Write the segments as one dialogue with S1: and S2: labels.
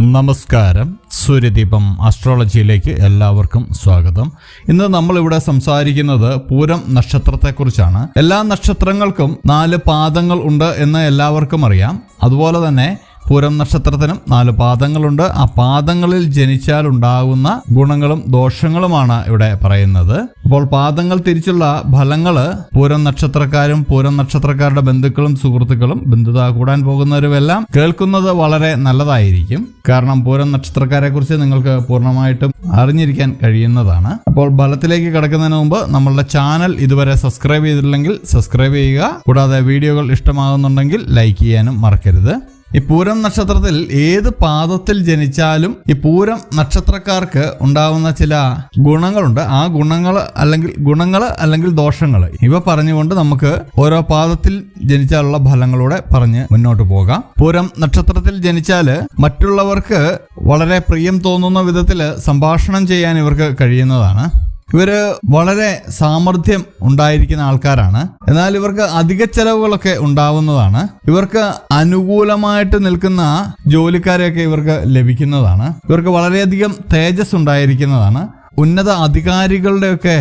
S1: നമസ്കാരം. സൂര്യദീപം ആസ്ട്രോളജിയിലേക്ക് എല്ലാവർക്കും സ്വാഗതം. ഇന്ന് നമ്മളിവിടെ സംസാരിക്കുന്നത് പൂരം നക്ഷത്രത്തെക്കുറിച്ചാണ്. എല്ലാ നക്ഷത്രങ്ങൾക്കും നാല് പാദങ്ങൾ ഉണ്ട് എന്ന് എല്ലാവർക്കും അറിയാം. അതുപോലെ തന്നെ പൂരം നക്ഷത്രത്തിനും നാല് പാദങ്ങളുണ്ട്. ആ പാദങ്ങളിൽ ജനിച്ചാൽ ഉണ്ടാകുന്ന ഗുണങ്ങളും ദോഷങ്ങളുമാണ് ഇവിടെ പറയുന്നത്. അപ്പോൾ പാദങ്ങൾ തിരിച്ചുള്ള ഫലങ്ങൾ പൂരം നക്ഷത്രക്കാരും പൂരം നക്ഷത്രക്കാരുടെ ബന്ധുക്കളും സുഹൃത്തുക്കളും ബന്ധുത കൂടാൻ പോകുന്നവരുമെല്ലാം കേൾക്കുന്നത് വളരെ നല്ലതായിരിക്കും. കാരണം പൂരം നക്ഷത്രക്കാരെ കുറിച്ച് നിങ്ങൾക്ക് പൂർണമായിട്ടും അറിഞ്ഞിരിക്കാൻ കഴിയുന്നതാണ്. അപ്പോൾ ഫലത്തിലേക്ക് കിടക്കുന്നതിന് മുമ്പ് നമ്മളുടെ ചാനൽ ഇതുവരെ സബ്സ്ക്രൈബ് ചെയ്തിട്ടില്ലെങ്കിൽ സബ്സ്ക്രൈബ് ചെയ്യുക. കൂടാതെ വീഡിയോകൾ ഇഷ്ടമാകുന്നുണ്ടെങ്കിൽ ലൈക്ക് ചെയ്യാനും മറക്കരുത്. ഈ പൂരം നക്ഷത്രത്തിൽ ഏത് പാദത്തിൽ ജനിച്ചാലും ഈ പൂരം നക്ഷത്രക്കാർക്ക് ഉണ്ടാവുന്ന ചില ഗുണങ്ങളുണ്ട്. ആ ഗുണങ്ങൾ അല്ലെങ്കിൽ ഗുണങ്ങൾ അല്ലെങ്കിൽ ദോഷങ്ങൾ ഇവ പറഞ്ഞുകൊണ്ട് നമുക്ക് ഓരോ പാദത്തിൽ ജനിച്ചാലുള്ള ഫലങ്ങളൂടെ പറഞ്ഞ് മുന്നോട്ട് പോകാം. പൂരം നക്ഷത്രത്തിൽ ജനിച്ചാൽ മറ്റുള്ളവർക്ക് വളരെ പ്രിയം തോന്നുന്ന വിധത്തിൽ സംഭാഷണം ചെയ്യാൻ ഇവർക്ക് കഴിയുന്നതാണ്. ഇവർ വളരെ സാമർഥ്യം ഉണ്ടായിരിക്കുന്ന ആൾക്കാരാണ്. എന്നാൽ ഇവർക്ക് അധിക ചെലവുകളൊക്കെ ഉണ്ടാവുന്നതാണ്. ഇവർക്ക് അനുകൂലമായിട്ട് നിൽക്കുന്ന ജോലിക്കാരെയൊക്കെ ഇവർക്ക് ലഭിക്കുന്നതാണ്. ഇവർക്ക് വളരെയധികം തേജസ് ഉണ്ടായിരിക്കുന്നതാണ് ഉന്നത അധികാരികളുടെയൊക്കെ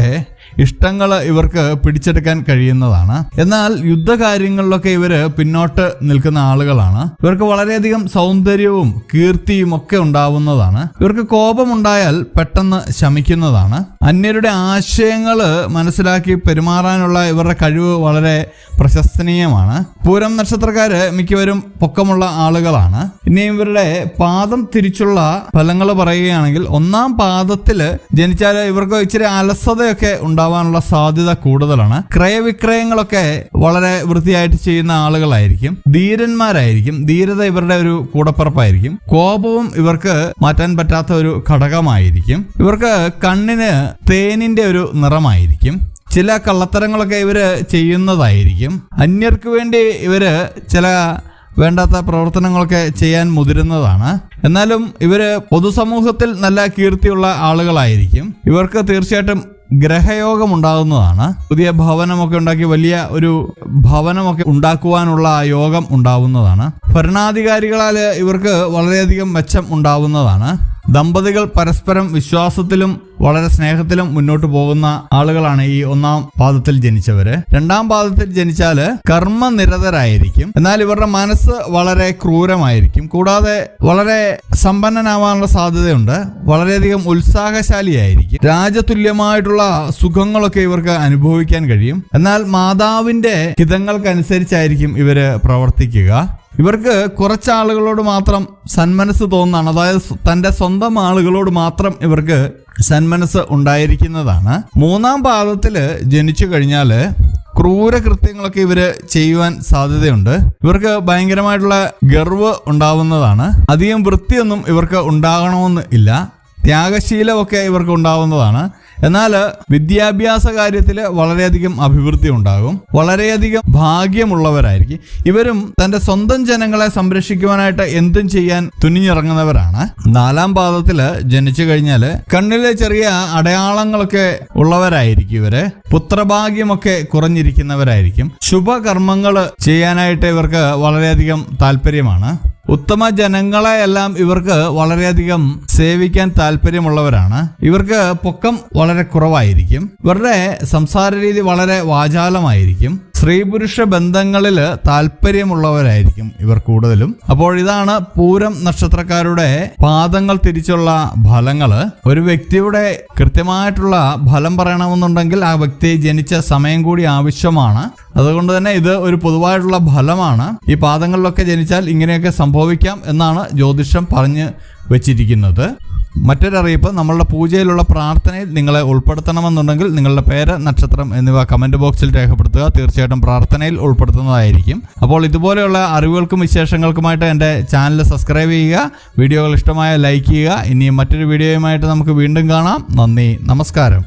S1: ഇഷ്ടങ്ങൾ ഇവർക്ക് പിടിച്ചെടുക്കാൻ കഴിയുന്നതാണ്. എന്നാൽ യുദ്ധകാര്യങ്ങളിലൊക്കെ ഇവർ പിന്നോട്ട് നിൽക്കുന്ന ആളുകളാണ്. ഇവർക്ക് വളരെയധികം സൗന്ദര്യവും കീർത്തിയും ഒക്കെ ഉണ്ടാവുന്നതാണ്. ഇവർക്ക് കോപമുണ്ടായാൽ പെട്ടെന്ന് ശമിക്കുന്നതാണ്. അന്യരുടെ ആശയങ്ങൾ മനസ്സിലാക്കി പെരുമാറാനുള്ള ഇവരുടെ കഴിവ് വളരെ പ്രശസ്തനീയമാണ്. പൂരം നക്ഷത്രക്കാര് മിക്കവരും പൊക്കമുള്ള ആളുകളാണ്. ഇനി ഇവരുടെ പാദം തിരിച്ചുള്ള ഫലങ്ങൾ പറയുകയാണെങ്കിൽ ഒന്നാം പാദത്തിൽ ജനിച്ചാൽ ഇവർക്ക് ഇച്ചിരി അലസതയൊക്കെ ഉണ്ടാവാനുള്ള സാധ്യത കൂടുതലാണ്. ക്രയവിക്രയങ്ങളൊക്കെ വളരെ വൃത്തിയായിട്ട് ചെയ്യുന്ന ആളുകളായിരിക്കും. ധീരന്മാരായിരിക്കും. ധീരത ഇവരുടെ ഒരു കൂടപ്പറപ്പായിരിക്കും. കോപവും ഇവർക്ക് മാറ്റാൻ പറ്റാത്ത ഒരു ഘടകമായിരിക്കും. ഇവർക്ക് കണ്ണിന് തേനിന്റെ ഒരു നിറമായിരിക്കും. ചില കള്ളത്തരങ്ങളൊക്കെ ഇവർ ചെയ്യുന്നതായിരിക്കും. അന്യർക്ക് വേണ്ടി ഇവർ ചില വേണ്ടാത്ത പ്രവർത്തനങ്ങളൊക്കെ ചെയ്യാൻ മുതിരുന്നതാണ്. എന്നാലും ഇവർ പൊതുസമൂഹത്തിൽ നല്ല കീർത്തിയുള്ള ആളുകളായിരിക്കും. ഇവർക്ക് തീർച്ചയായിട്ടും ഗ്രഹയോഗം ഉണ്ടാകുന്നതാണ് പുതിയ ഭവനമൊക്കെ ഉണ്ടാക്കി വലിയ ഒരു ഭവനമൊക്കെ ഉണ്ടാക്കുവാനുള്ള യോഗം ഉണ്ടാവുന്നതാണ്. ഭരണാധികാരികളാൽ ഇവർക്ക് വളരെയധികം മെച്ചം ഉണ്ടാവുന്നതാണ്. ദമ്പതികൾ പരസ്പരം വിശ്വാസത്തിലും വളരെ സ്നേഹത്തിലും മുന്നോട്ട് പോകുന്ന ആളുകളാണ് ഈ ഒന്നാം പാദത്തിൽ ജനിച്ചവര്. രണ്ടാം പാദത്തിൽ ജനിച്ചാൽ കർമ്മനിരതരായിരിക്കും. എന്നാൽ ഇവരുടെ മനസ്സ് വളരെ ക്രൂരമായിരിക്കും. കൂടാതെ വളരെ സമ്പന്നനാവാനുള്ള സാധ്യതയുണ്ട്. വളരെയധികം ഉത്സാഹശാലിയായിരിക്കും. രാജതുല്യമായിട്ടുള്ള സുഖങ്ങളൊക്കെ ഇവർക്ക് അനുഭവിക്കാൻ കഴിയും. എന്നാൽ മാതാവിന്റെ ഹിതങ്ങൾക്കനുസരിച്ചായിരിക്കും ഇവർ പ്രവർത്തിക്കുക. ഇവർക്ക് കുറച്ച് ആളുകളോട് മാത്രം സന്മനസ് തോന്നാണ് അതായത് തന്റെ സ്വന്തം ആളുകളോട് മാത്രം ഇവർക്ക് സന്മനസ് ഉണ്ടായിരിക്കുന്നതാണ്. മൂന്നാം പാദത്തിൽ ജനിച്ചു കഴിഞ്ഞാൽ ക്രൂരകൃത്യങ്ങളൊക്കെ ഇവർ ചെയ്യുവാൻ സാധ്യതയുണ്ട്. ഇവർക്ക് ഭയങ്കരമായിട്ടുള്ള ഗർവ് ഉണ്ടാവുന്നതാണ്. അധികം വൃത്തിയൊന്നും ഇവർക്ക് ഉണ്ടാകണമെന്ന് ഇല്ല. ത്യാഗശീലമൊക്കെ ഇവർക്ക് ഉണ്ടാവുന്നതാണ്. എന്നാൽ വിദ്യാഭ്യാസ കാര്യത്തിൽ വളരെയധികം അഭിവൃദ്ധി ഉണ്ടാകും. വളരെയധികം ഭാഗ്യമുള്ളവരായിരിക്കും. ഇവരും തന്റെ സ്വന്തം ജനങ്ങളെ സംരക്ഷിക്കുവാനായിട്ട് എന്തും ചെയ്യാൻ തുനിഞ്ഞിറങ്ങുന്നവരാണ്. നാലാം പാദത്തിൽ ജനിച്ചു കഴിഞ്ഞാൽ കണ്ണിലെ ചെറിയ അടയാളങ്ങളൊക്കെ ഉള്ളവരായിരിക്കും ഇവർ. പുത്രഭാഗ്യമൊക്കെ കുറഞ്ഞിരിക്കുന്നവരായിരിക്കും. ശുഭകർമ്മങ്ങൾ ചെയ്യാനായിട്ട് ഇവർക്ക് വളരെയധികം താല്പര്യമാണ്. ഉത്തമ ജനങ്ങളെ എല്ലാം ഇവർക്ക് വളരെയധികം സേവിക്കാൻ താല്പര്യമുള്ളവരാണ്. ഇവർക്ക് പൊക്കം വളരെ കുറവായിരിക്കും. ഇവരുടെ സംസാര രീതി വളരെ വാചാലമായിരിക്കും. സ്ത്രീ പുരുഷ ബന്ധങ്ങളിൽ താല്പര്യമുള്ളവരായിരിക്കും ഇവർ കൂടുതലും. അപ്പോൾ ഇതാണ് പൂരം നക്ഷത്രക്കാരുടെ പാദങ്ങൾ തിരിച്ചുള്ള ഫലങ്ങൾ ഒരു വ്യക്തിയുടെ കൃത്യമായിട്ടുള്ള ഫലം പറയണമെന്നുണ്ടെങ്കിൽ ആ വ്യക്തി ജനിച്ച സമയം കൂടി ആവശ്യമാണ്. അതുകൊണ്ട് തന്നെ ഇത് ഒരു പൊതുവായിട്ടുള്ള ഫലമാണ്. ഈ പാദങ്ങളിലൊക്കെ ജനിച്ചാൽ ഇങ്ങനെയൊക്കെ സംഭവിക്കാം എന്നാണ് ജ്യോതിഷം പറഞ്ഞ് വെച്ചിരിക്കുന്നത്. മറ്റൊരറിയിപ്പ് നമ്മളുടെ പൂജയിലുള്ള പ്രാർത്ഥനയിൽ നിങ്ങളെ ഉൾപ്പെടുത്തണമെന്നുണ്ടെങ്കിൽ നിങ്ങളുടെ പേര് നക്ഷത്രം എന്നിവ കമന്റ് ബോക്സിൽ രേഖപ്പെടുത്തുക. തീർച്ചയായിട്ടും പ്രാർത്ഥനയിൽ ഉൾപ്പെടുത്തുന്നതായിരിക്കും. അപ്പോൾ ഇതുപോലെയുള്ള അറിവുകൾക്കും വിശേഷങ്ങൾക്കുമായിട്ട് എന്റെ ചാനൽ സബ്സ്ക്രൈബ് ചെയ്യുക. വീഡിയോകൾ ഇഷ്ടമായ ലൈക്ക് ചെയ്യുക. ഇനിയും മറ്റൊരു വീഡിയോയുമായിട്ട് നമുക്ക് വീണ്ടും കാണാം. നന്ദി. നമസ്കാരം.